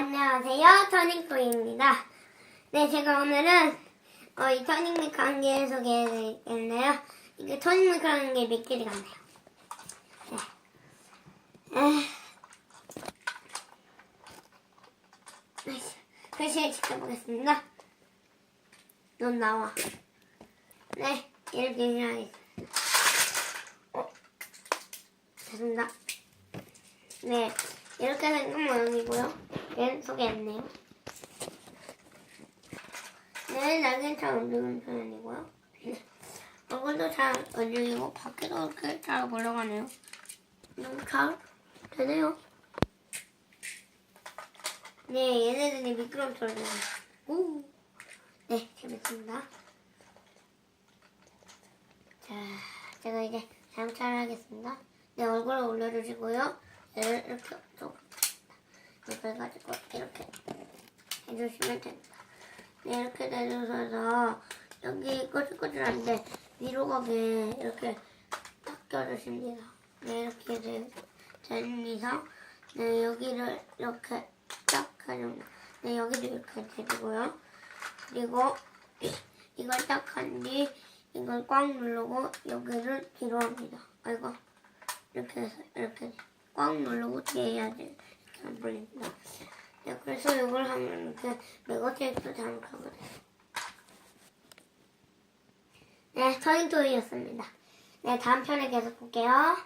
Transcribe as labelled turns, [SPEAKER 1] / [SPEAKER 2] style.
[SPEAKER 1] 안녕하세요. 터닝토입니다. 네, 제가 오늘은 어, 이 터닝맥 관계 소개해드리겠네요. 이게 터닝맥 관계 미끼리 같네요. 네. 에휴. 아이씨, 글씨 지켜보겠습니다. 넌 나와. 네, 이렇게 해야겠습니다. 어, 됐습니다. 네, 이렇게 생긴 모양이고요. 얘는 소개했네요. 네, 날개는 잘 움직이는 편이고요. 네, 얼굴도 잘 움직이고 밖에도 이렇게 잘 올라가네요. 너무 잘 되네요. 네, 얘네들이 미끄럼처럼 되네요. 오, 네, 재밌습니다. 자, 제가 이제 장착하겠습니다. 네, 얼굴을 올려주시고요. 얘를 이렇게 좀 해가지고 이렇게 해주시면 됩니다. 네, 이렇게 내주셔서 여기 꼬질꼬질한데 위로 가게 이렇게 딱 껴주십니다. 네, 이렇게 되- 됩니다. 네, 여기를 이렇게 딱 해줍니다. 네, 여기도 이렇게 되고요. 그리고 이걸 딱 한 뒤 이걸 꽉 누르고 여기를 뒤로 합니다. 아이고 이렇게 해서 이렇게 꽉 누르고 뒤에 해야지 안 풀립니다. 네, 그래서 이걸 하면 이렇게 매거테이프 잘못하거든요. 네, 터닝토이였습니다. 네, 다음 편에 계속 볼게요.